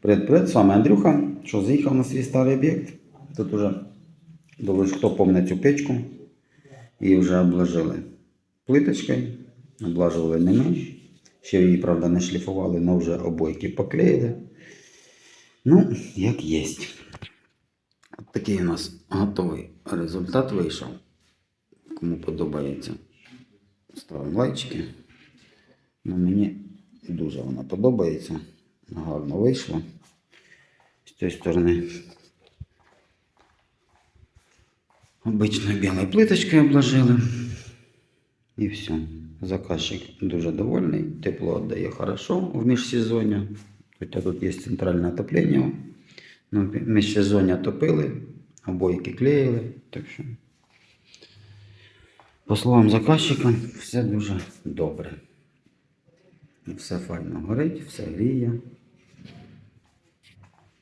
Привіт, привіт, з вами Андрюха, що заїхав на свій старий об'єкт. Тут уже доволі хто помне цю печку. Її вже обложили плиточкою, облажували не ми. Ще її, правда, не шліфували, але вже обойки поклеїли. Ну, як є. Такий у нас готовий результат вийшов. Кому подобається, ставимо лайчики. Ну, мені дуже вона подобається. Гарно вийшло. З цієї сторони. Обичною білою плиточкою обложили. І все. Заказчик дуже довольний. Тепло віддає хорошо в міжсезоння. Хоча тут є центральне отоплення. Ну, в міжсезоння топили, обойки клеїли. Так що, по словам заказчика, все дуже добре. Все файно горить, все гріє.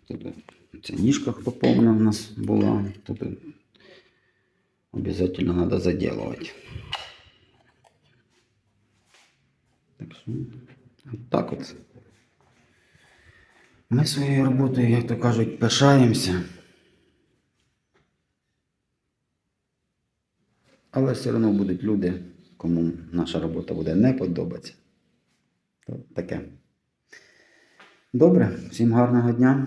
Тут ця ніжка хто у нас була. Тут обов'язково треба заділувати. Так що, от так от. Ми своєю роботою, як то кажуть, пишаємося. Але все одно будуть люди, кому наша робота буде не подобатися. Таке. Добре, всім гарного дня.